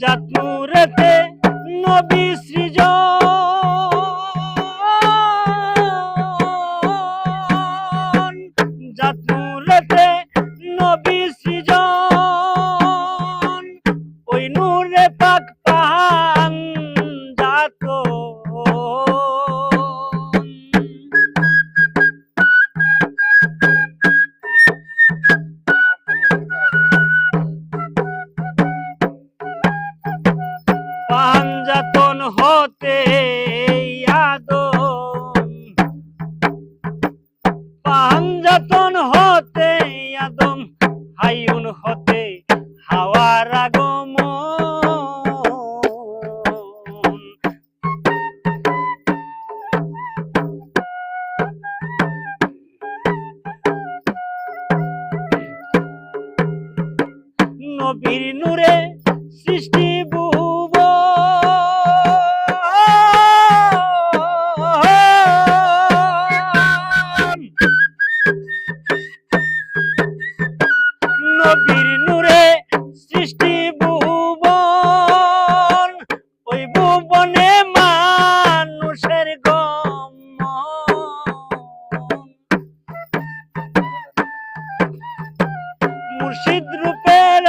জাতুরেতে নবী সৃজন জাতুরেতে নবী সৃজন ওই নূরে পাক পাহান জাত। পাঞ্জাতন হতে আদম। পাঞ্জাতন হতে আদম হাইউন হতে হাওয়ার আগমন। নবীর নূরে সৃষ্টি নবীর নূরে সৃষ্টি ভুবন। ওই ভুবনে মানুষের গম মুর্শিদ রূপের